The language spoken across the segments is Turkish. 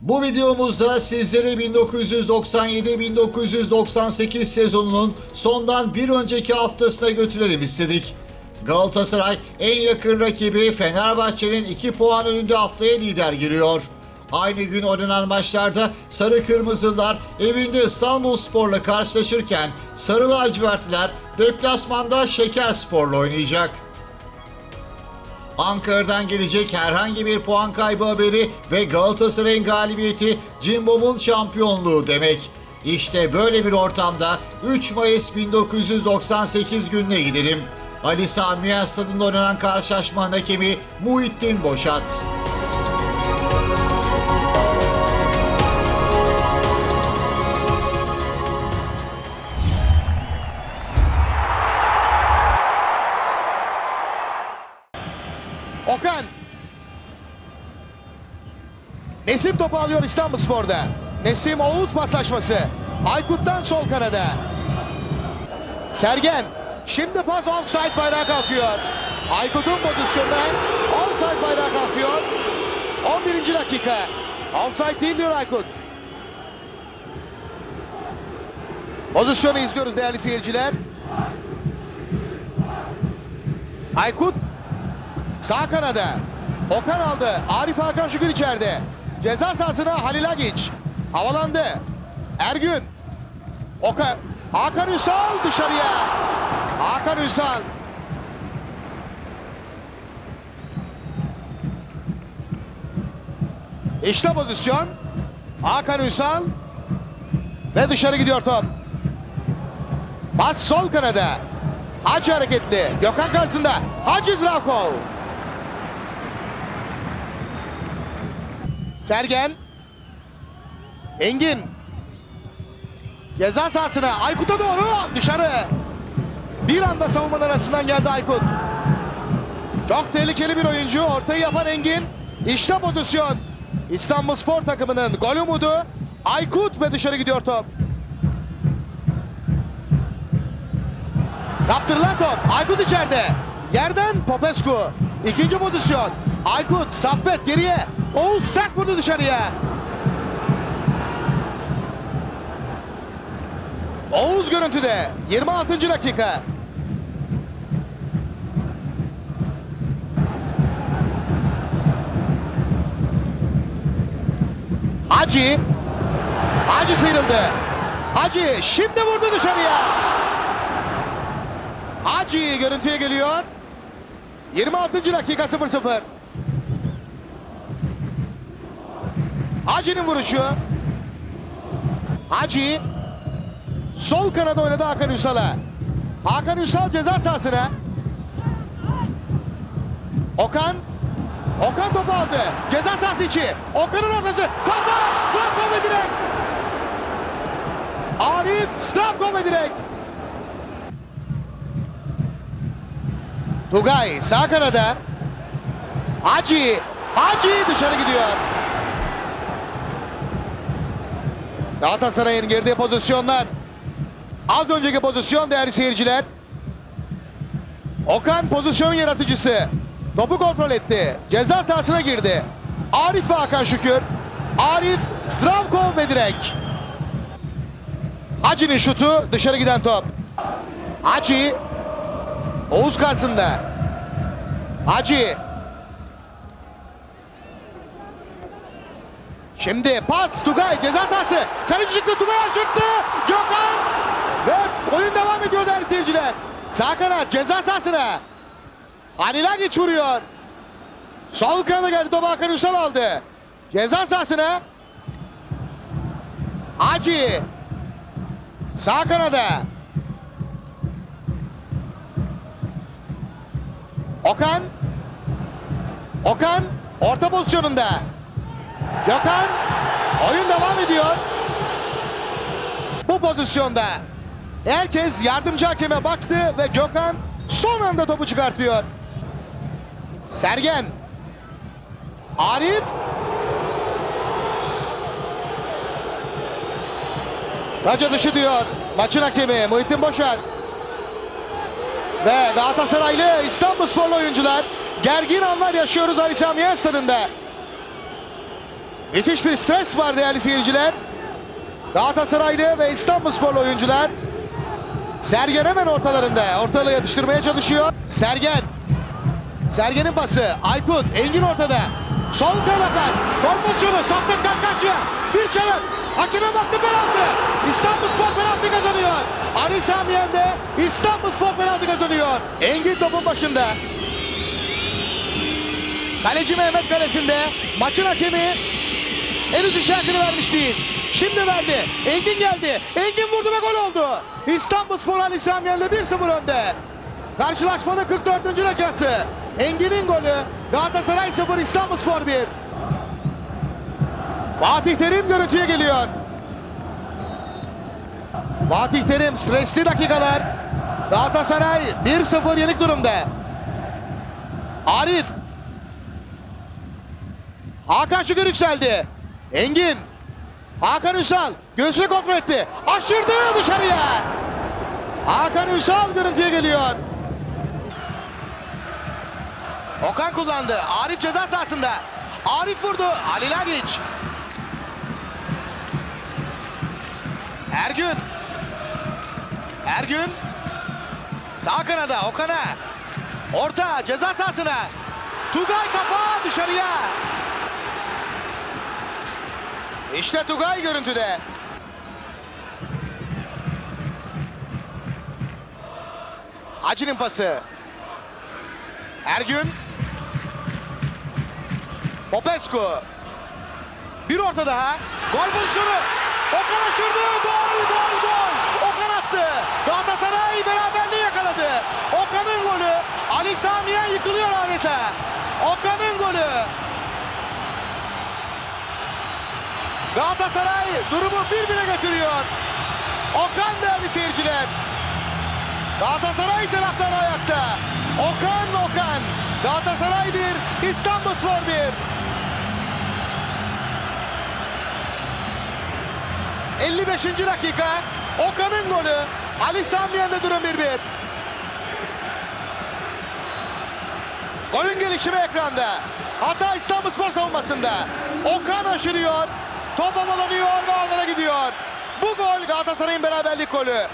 Bu videomuzda sizlere 1997-1998 sezonunun sondan bir önceki haftasına götürelim istedik. Galatasaray en yakın rakibi Fenerbahçe'nin 2 puan önünde haftaya lider giriyor. Aynı gün oynanan maçlarda Sarı Kırmızılar evinde İstanbulspor'la karşılaşırken Sarı Lacivertliler deplasmanda Şekerspor'la oynayacak. Ankara'dan gelecek herhangi bir puan kaybı haberi ve Galatasaray'ın galibiyeti Cimbom'un şampiyonluğu demek. İşte böyle bir ortamda 3 Mayıs 1998 gününe gidelim. Ali Sami Yen stadında oynanan karşılaşmanın hakemi Muhittin Boşat. Okan. Nesim topu alıyor İstanbulspor'da. Nesim Oğuz paslaşması. Aykut'tan sol kanada. Sergen. Şimdi pas offside bayrağı kalkıyor. Aykut'un pozisyonundan offside bayrağı kalkıyor. 11. dakika. Offside değil diyor Aykut. Pozisyonu izliyoruz değerli seyirciler. Aykut Sağ kanada. Okan aldı. Arif Hakan Şükür içeride. Ceza sahasına Halil Agiç. Havalandı. Ergün. Okan. Hakan Ünsal dışarıya. Hakan Ünsal. İşte pozisyon. Hakan Ünsal. Ve dışarı gidiyor top. Pas sol kanada. Hacı hareketli. Gökhan karşısında. Hacı Zdravkov. Sergen. Engin. Ceza sahasına. Aykut'a doğru. Dışarı. Bir anda savunmanın arasından geldi Aykut. Çok tehlikeli bir oyuncu. Ortayı yapan Engin. İşte pozisyon. İstanbul Spor takımının gol umudu. Aykut ve dışarı gidiyor top. Kaptırılan top. Aykut içeride. Yerden Popescu. İkinci pozisyon. Aykut, Saffet geriye. Oğuz sert vurdu dışarıya. Oğuz görüntüde. 26. dakika. Hacı. Hacı sıyrıldı. Hacı şimdi vurdu dışarıya. Hacı görüntüye geliyor. 26. dakika 0-0. Hacı'nın vuruşu. Hacı sol kanada oynadı Hakan Ünsal'a. Hakan Ünsal ceza sahasına. Okan Okan topu aldı. Ceza sahası içi. Okan'ın ortası. Kaza! Strafkov ve direkt. Arif Strafkov ve direkt. Tugay sağ kanada. Hacı. Hacı dışarı gidiyor. Galatasaray'ın girdiği pozisyonlar. Az önceki pozisyon değerli seyirciler. Okan pozisyonun yaratıcısı. Topu kontrol etti. Ceza sahasına girdi. Arif ve Hakan Şükür. Arif, Stravkov ve direk. Hacı'nın şutu dışarı giden top. Hacı Oğuz karşısında. Hacı. Şimdi pas Tugay ceza sahası. Kaleci çıktı Tugay aşırttı. Gökhan. Ve oyun devam ediyor değerli seyirciler. Sağ kanat ceza sahasına. Halil Agiç vuruyor. Sol kanada geldi topu Hakan Ünsal aldı. Ceza sahasına. Hacı. Sağ kanada. Okan. Okan orta pozisyonunda. Gökhan oyun devam ediyor. Bu pozisyonda herkes yardımcı hakeme baktı ve Gökhan son anda topu çıkartıyor. Sergen. Arif. Taca dışı diyor maçın hakemi Muhittin Boşar. Ve Galatasaraylı İstanbulsporlu oyuncular gergin anlar yaşıyoruz Ali Sami Yen. Müthiş bir stres var değerli seyirciler. Galatasaraylı ve İstanbulsporlu oyuncular. Sergen hemen ortalarında. Ortalığı yatıştırmaya çalışıyor. Sergen. Sergen'in pası. Aykut. Engin ortada. Sol kanada pas. Gol pozisyonu. Saffet karşı karşıya. Bir çalım. Hakeme baktı penaltı. İstanbulspor penaltı kazanıyor. Ali Samiyen de İstanbulspor penaltı kazanıyor. Engin topun başında. Kaleci Mehmet kalesinde. Maçın hakemi henüz işaretini vermiş değil. Şimdi verdi. Engin geldi. Engin vurdu ve gol oldu. İstanbulspor Ali Samiyen'le 1-0 önde. Karşılaşmanın 44. dakikası. Engin'in golü. Galatasaray 0 İstanbulspor 1. Fatih Terim görüntüye geliyor. Fatih Terim stresli dakikalar. Galatasaray 1-0 yenik durumda. Arif. Hakan Şükür yükseldi. Engin. Hakan Ünsal göğsüne kontrol etti. Aşırdı dışarıya. Hakan Ünsal görüntüye geliyor. Okan kullandı. Arif ceza sahasında. Arif vurdu. Ali Lagic. Ergün. Ergün. Sağ kanada Okan'a. Orta ceza sahasına. Tugay kafa dışarıya. İşte Tugay görüntüde. Hacı'nın pası. Ergün. Popescu. Bir orta daha. Gol pozisyonu. Okan aşırdı. Gol, gol, gol. Okan attı. Galatasaray beraberliği yakaladı. Okan'ın golü. Ali Samiyen yıkılıyor adeta. Okan'ın golü. Galatasaray durumu birbirine götürüyor. Okan değerli seyirciler. Galatasaray taraftarı ayakta. Okan Okan. Galatasaray 1, İstanbulspor 1. 55. dakika. Okan'ın golü. Ali Samiyen'de durum 1-1. Oyun gelişimi ekranda. Hata İstanbulspor savunmasında. Okan aşırıyor. Top havalanıyor ve ağlara gidiyor. Bu gol Galatasaray'ın beraberlik golü.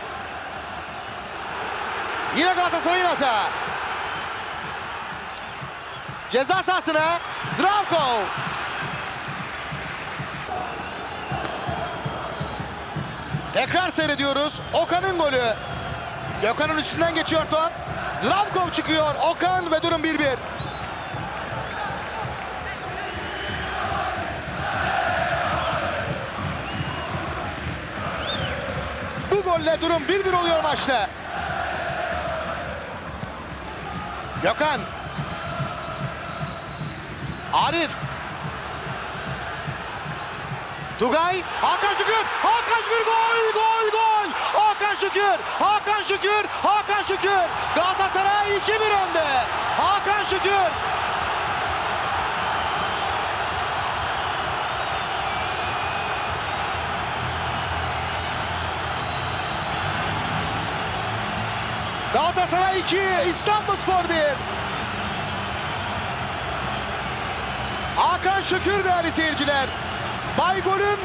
Yine Galatasaray'ın hata. Ceza sahasına Zdravko. Tekrar seyrediyoruz. Okan'ın golü. Gökhan'ın üstünden geçiyor top. Zdravkov çıkıyor. Okan ve durum 1-1. Golle durum 1-1 oluyor maçta. Gökhan. Arif. Tugay. Hakan Şükür. Hakan Şükür gol gol gol. Hakan Şükür. Hakan Şükür. Hakan Şükür. Galatasaray 2-1 önde. Hakan Şükür. Galatasaray 2, İstanbulspor 1. Hakan Şükür değerli seyirciler. Baygol'ün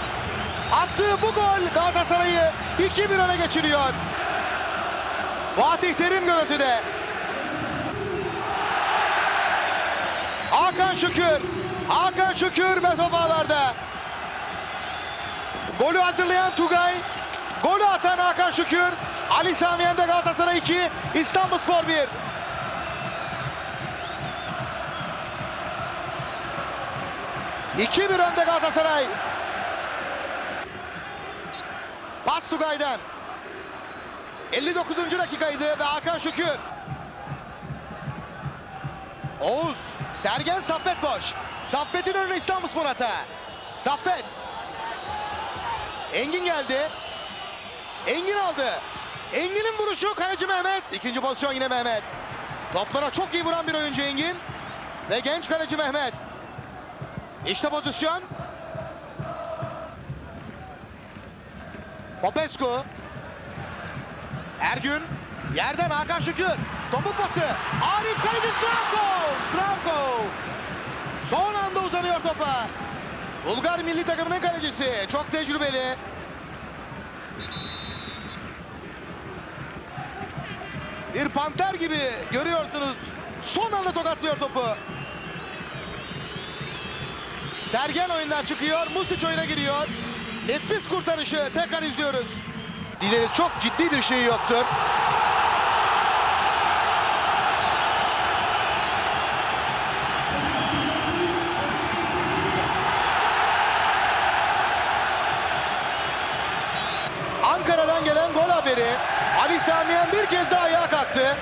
attığı bu gol Galatasaray'ı 2-1 öne geçiriyor. Fatih Terim görüntüde. Hakan Şükür. Hakan Şükür ve top ağlarda. Golü hazırlayan Tugay. Golü atan Hakan Şükür. Ali Samiyen'de Galatasaray 2, İstanbulspor 1. İki bir önde Galatasaray. Pas Tugay'dan. 59. dakikaydı ve Hakan Şükür. Oğuz, Sergen Saffet boş. Saffet'in önüne İstanbulspor hata. Saffet. Engin geldi. Engin aldı. Engin'in vuruşu kaleci Mehmet. İkinci pozisyon yine Mehmet. Toplara çok iyi vuran bir oyuncu Engin. Ve genç kaleci Mehmet. İşte pozisyon. Popescu. Ergün. Yerden Hakan Şükür. Topuk pası. Arif kaleci Stramko. Stramko. Son anda uzanıyor topa. Bulgar milli takımının kalecisi. Çok tecrübeli. Bir panter gibi görüyorsunuz. Son anda tokatlıyor topu. Sergen oyundan çıkıyor. Music oyuna giriyor. Nefis kurtarışı. Tekrar izliyoruz. Dileriz çok ciddi bir şey yoktur. Ankara'dan gelen gol haberi. Samiyen bir kez daha ayağa kalktı.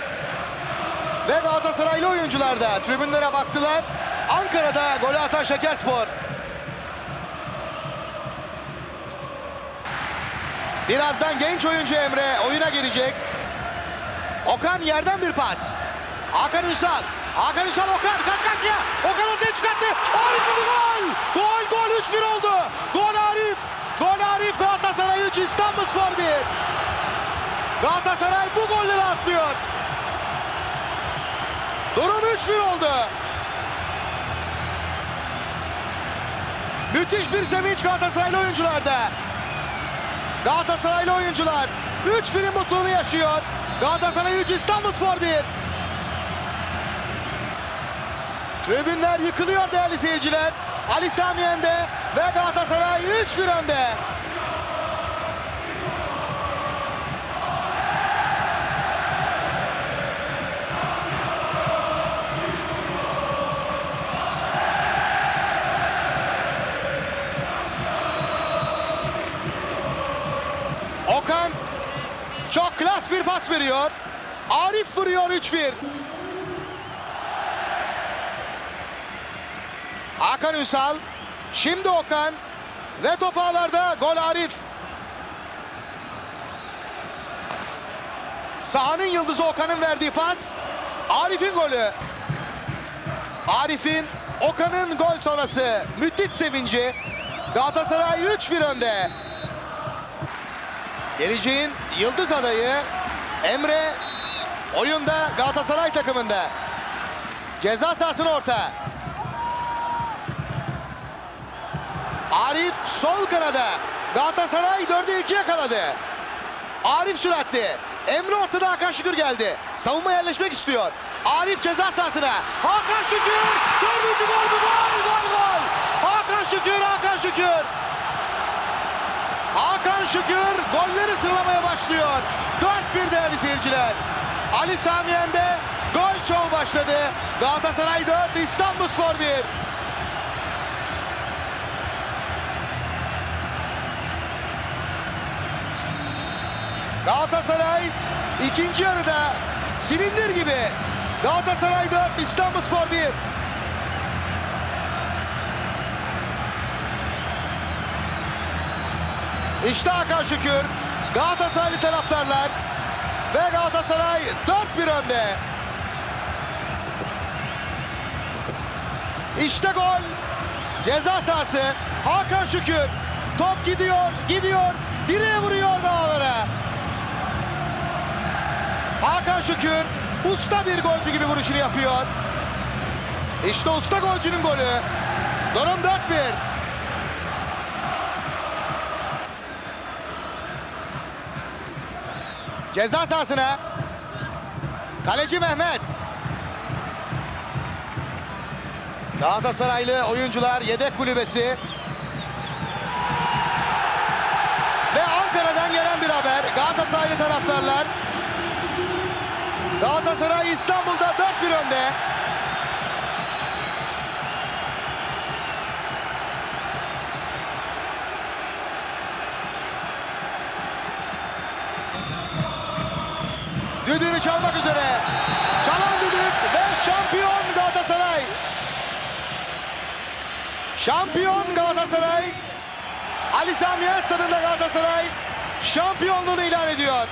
Ve Galatasaraylı oyuncular da tribünlere baktılar. Ankara'da golü atan Şekerspor. Birazdan genç oyuncu Emre oyuna girecek. Okan yerden bir pas. Hakan Ünsal. Hakan Ünsal Okan kaç karşıya. Okan ortaya çıkarttı. Arif gol. Gol gol 3-1 oldu. Gol Arif. Gol Arif Galatasaray 3 İstanbulspor 1. Galatasaray bu golleri atlıyor. Durum 3-1 oldu. Müthiş bir sevinç Galatasaraylı oyuncularda. Galatasaraylı oyuncular 3 film mutluluğunu yaşıyor. Galatasaray 3 İstanbulspor 1. Tribünler yıkılıyor değerli seyirciler. Ali Samiyen'de ve Galatasaray 3-1 önde. Veriyor. Arif vuruyor 3-1. Hakan Ünsal. Şimdi Okan. Ve top ağlarda gol Arif. Sahanın yıldızı Okan'ın verdiği pas. Arif'in golü. Arif'in Okan'ın gol sonrası müthiş sevinci. Galatasaray 3-1 önde. Geleceğin yıldız adayı Emre oyunda Galatasaray takımında. Ceza sahasına orta. Arif sol kanada. Galatasaray 4'e 2 yakaladı. Arif süratli. Emre ortada Hakan Şükür geldi. Savunma yerleşmek istiyor. Arif ceza sahasına. Hakan Şükür. Dördüncü gol bu gol. Gol gol. Hakan Şükür. Hakan Şükür. Hakan Şükür golleri sıralamaya başlıyor. 4-1 değerli seyirciler. Ali Samiyen'de gol şov başladı. Galatasaray 4, İstanbulspor 1. Galatasaray ikinci yarıda silindir gibi. Galatasaray 4, İstanbulspor 1. İşte Hakan Şükür. Galatasaraylı taraftarlar ve Galatasaray 4-1 önde. İşte gol. Ceza sahası. Hakan Şükür. Top gidiyor, gidiyor. Direğe vuruyor bağlara. Hakan Şükür usta bir golcü gibi vuruşunu yapıyor. İşte usta golcünün golü. Durum 4-1. Ceza sahasına. Kaleci Mehmet. Galatasaraylı oyuncular yedek kulübesi. Ve Ankara'dan gelen bir haber. Galatasaraylı taraftarlar. Galatasaray İstanbul'da 4-1 önde. Düdüğünü çalmak üzere. Çalan düdük ve şampiyon Galatasaray. Şampiyon Galatasaray. Ali Sami Yen stadında Galatasaray şampiyonluğunu ilan ediyor.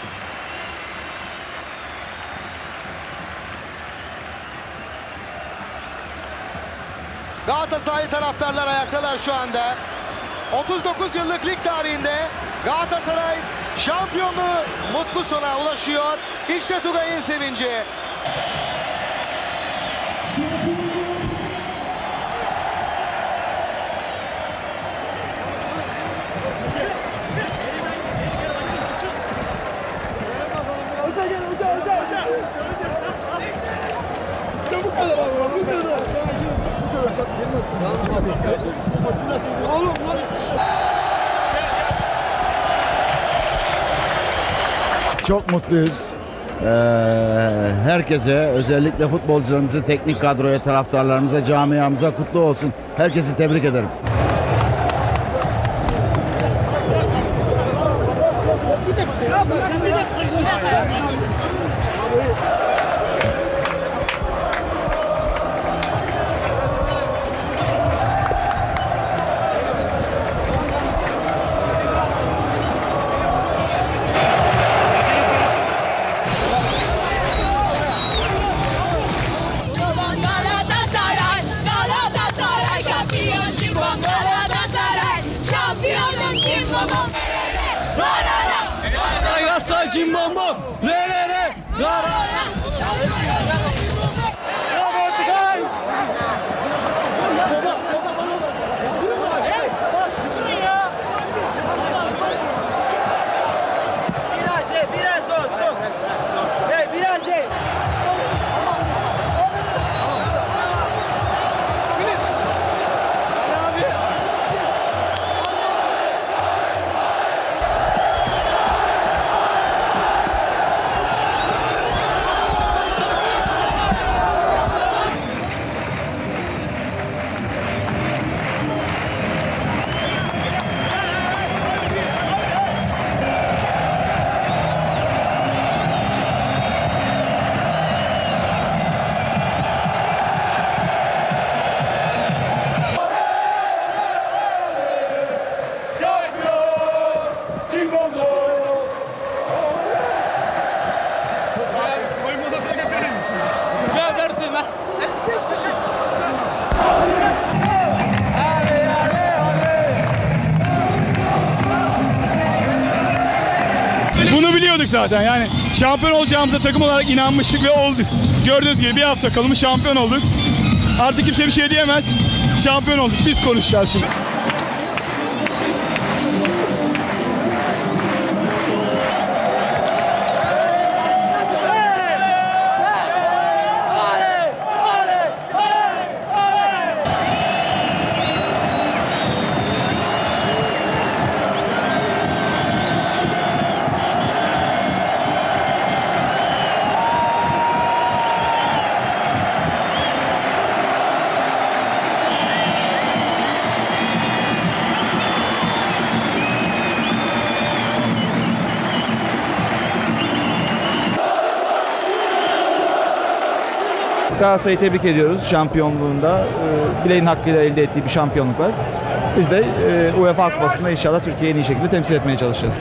Galatasaray taraftarlar ayaktalar şu anda. 39 yıllık lig tarihinde Galatasaray Şampiyonluğu mutlu sona ulaşıyor. İşte Tugay'ın sevinci. Oğlum lan. Çok mutluyuz. Ee, herkese, özellikle futbolcularımıza, teknik kadroya, taraftarlarımıza, camiamıza kutlu olsun. Herkesi tebrik ederim. Bunu biliyorduk zaten yani şampiyon olacağımıza takım olarak inanmıştık ve olduk. Gördüğünüz gibi bir hafta kalmış şampiyon olduk. Artık kimse bir şey diyemez. Şampiyon olduk. Biz konuşacağız şimdi. Galatasaray'ı tebrik ediyoruz şampiyonluğunda. E, bileğin hakkıyla elde ettiği bir şampiyonluk var. Biz de e, UEFA Kupası'nda inşallah Türkiye'yi en iyi şekilde temsil etmeye çalışacağız.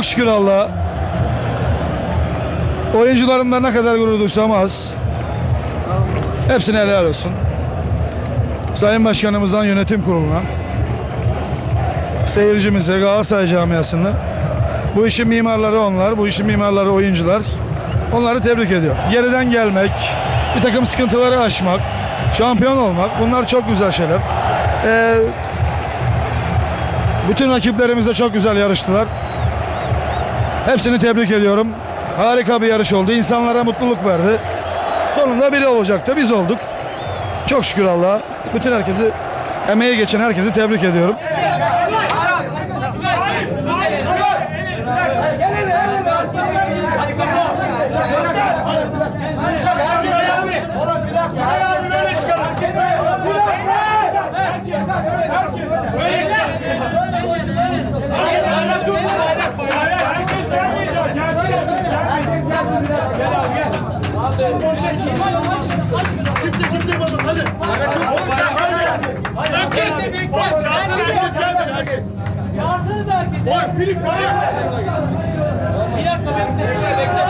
Çok şükür Allah. Oyuncularımla ne kadar gurur duysam az. Hepsine helal olsun. Sayın Başkanımızdan yönetim kuruluna, seyircimize, Galatasaray camiasına, bu işin mimarları onlar, bu işin mimarları oyuncular. Onları tebrik ediyorum. Geriden gelmek, bir takım sıkıntıları aşmak, şampiyon olmak bunlar çok güzel şeyler. Ee, bütün rakiplerimiz de çok güzel yarıştılar. Hepsini tebrik ediyorum. Harika bir yarış oldu. İnsanlara mutluluk verdi. Sonunda biri olacaktı. Biz olduk. Çok şükür Allah'a. Bütün herkesi, emeği geçen herkesi tebrik ediyorum. Bekle bekle. Çağırsınız herkesi. Oy Filip Bir dakika bekle. Bekle.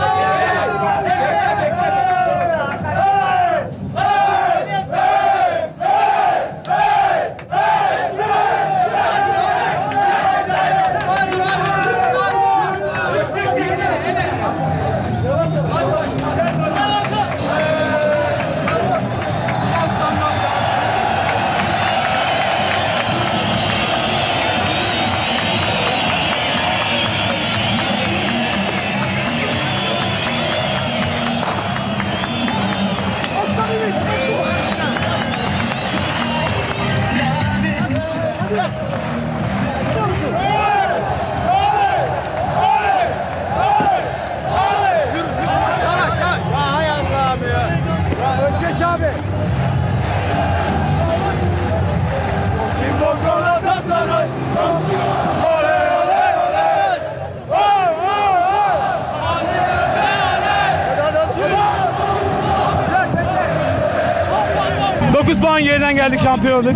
Puan geriden geldik şampiyon olduk.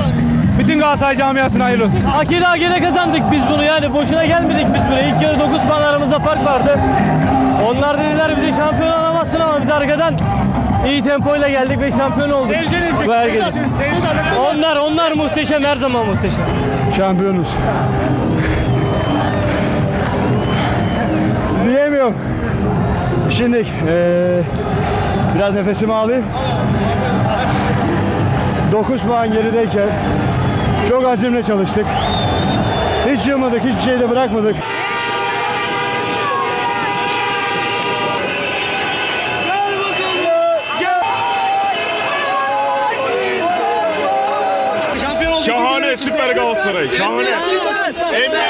Bütün Galatasaray camiasına hayırlı olsun. Akide akide kazandık biz bunu yani boşuna gelmedik biz buraya. İlk yarı 9 puan aramızda fark vardı. Onlar dediler bize şampiyon olamazsın ama biz arkadan iyi tempoyla geldik ve şampiyon olduk. Bu herkes. Onlar onlar muhteşem her zaman muhteşem. Şampiyonuz. Diyemiyorum. Şimdi eee, biraz nefesimi alayım. 9 puan gerideyken çok azimle çalıştık. Hiç yılmadık, hiçbir şeyde bırakmadık. Şahane süper Galatasaray. Şahane. Çok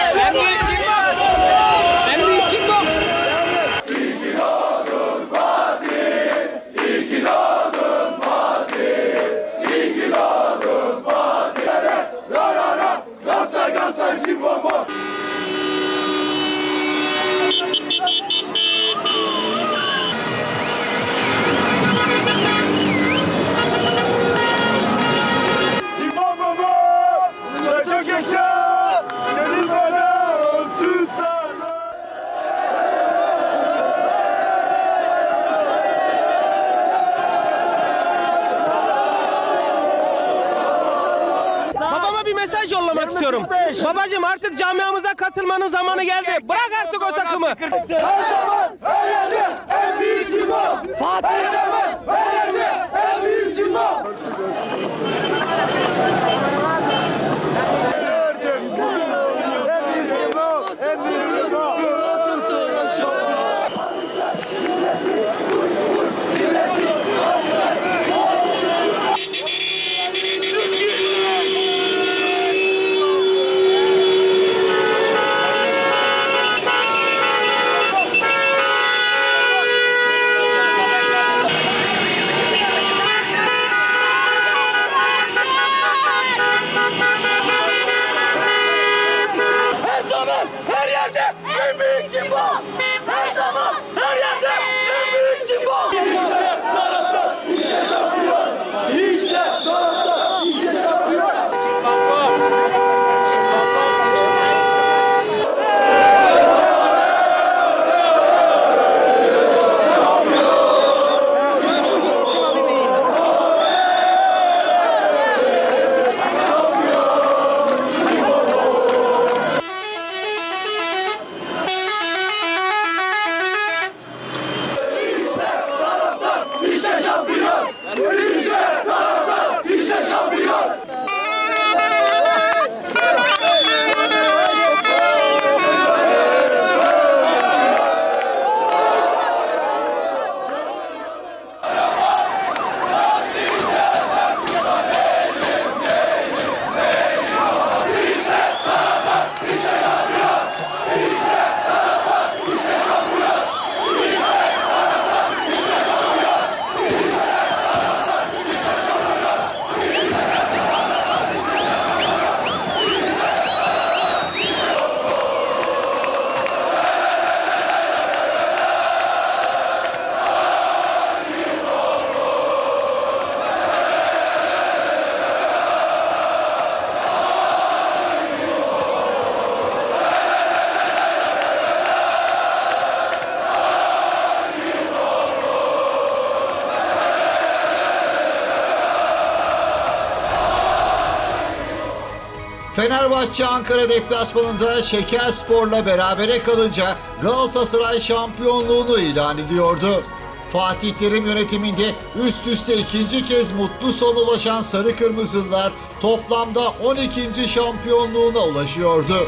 yollamak istiyorum. Babacım artık camiamıza katılmanın zamanı geldi. Bırak artık o takımı. Her Fenerbahçe Ankara deplasmanında Şekerspor'la berabere kalınca Galatasaray şampiyonluğunu ilan ediyordu. Fatih Terim yönetiminde üst üste ikinci kez mutlu son ulaşan Sarı Kırmızılılar toplamda 12. şampiyonluğuna ulaşıyordu.